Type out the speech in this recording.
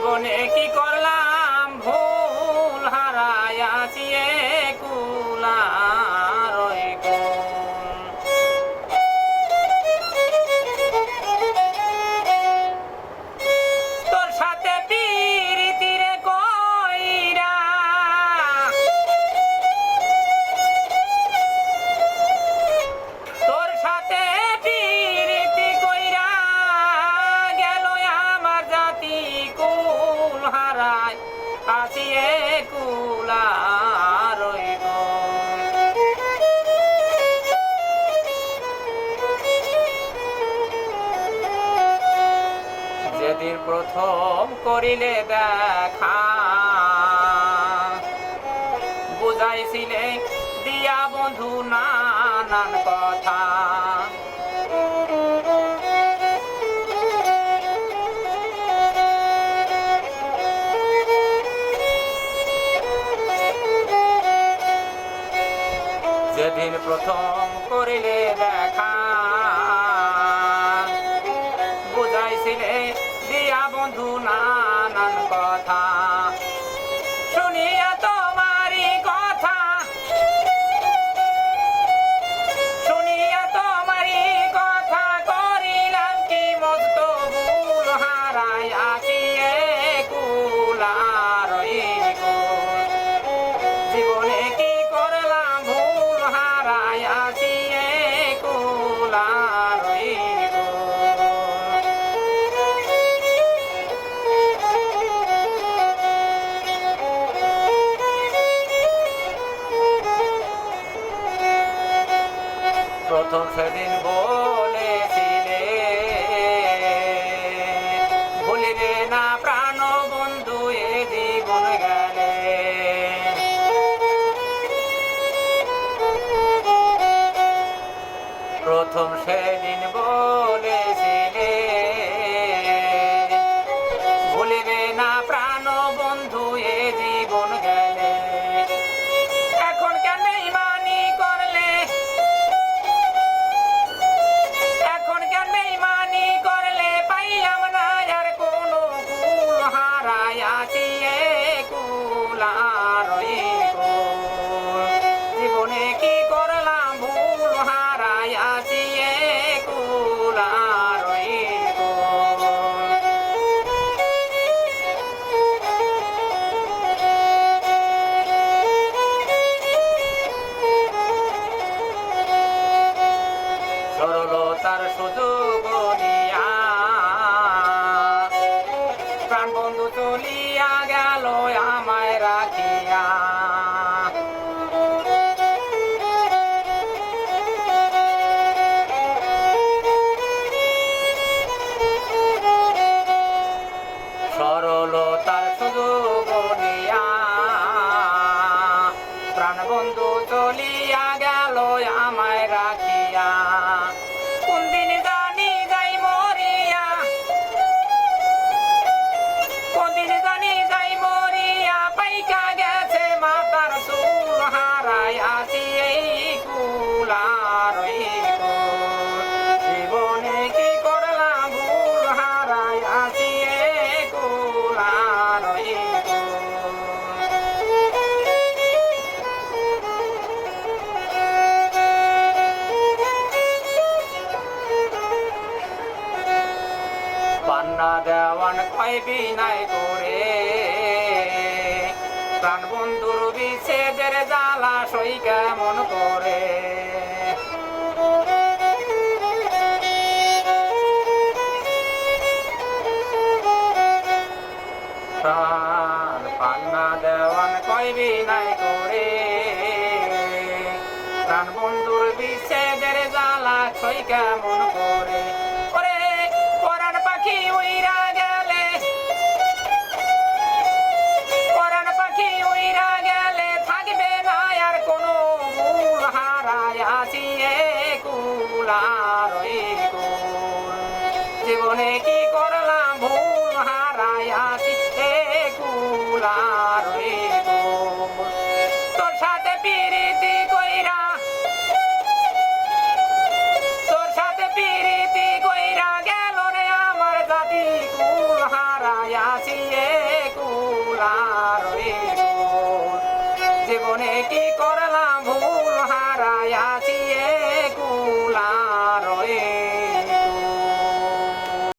জীবনে কি কর যেদিন প্রথম করিলে দেখা বুঝাইছিলে দিয়া বন্ধু নানান কথা। সেদিন প্রথম করিলে দেখা। এতদিন বলেছিলে? ভুলিবে না প্রাণ বন্ধু এ গুণ গেলে। প্রথম সেদিন তার সুযোগ প্রাণ বন্ধু চলিয়া গেল আমায় রাখিয়া। সরল তার সুযোগ তাই আসি এই কুলার জীবনে কি করলাম ভুল হারাই আসি এই কুলার পান্না দেওয়ান কয় বিনায় করে। বিচ্ছেদের জ্বালা সই কেমন করে? প্রাণ পান্না দেওয়ান কইবি নাই করে। প্রাণ বন্ধুর বিচ্ছেদের জ্বালা সই কেমন করে? জীবনে কি করলাম? ভুল হারায়াছি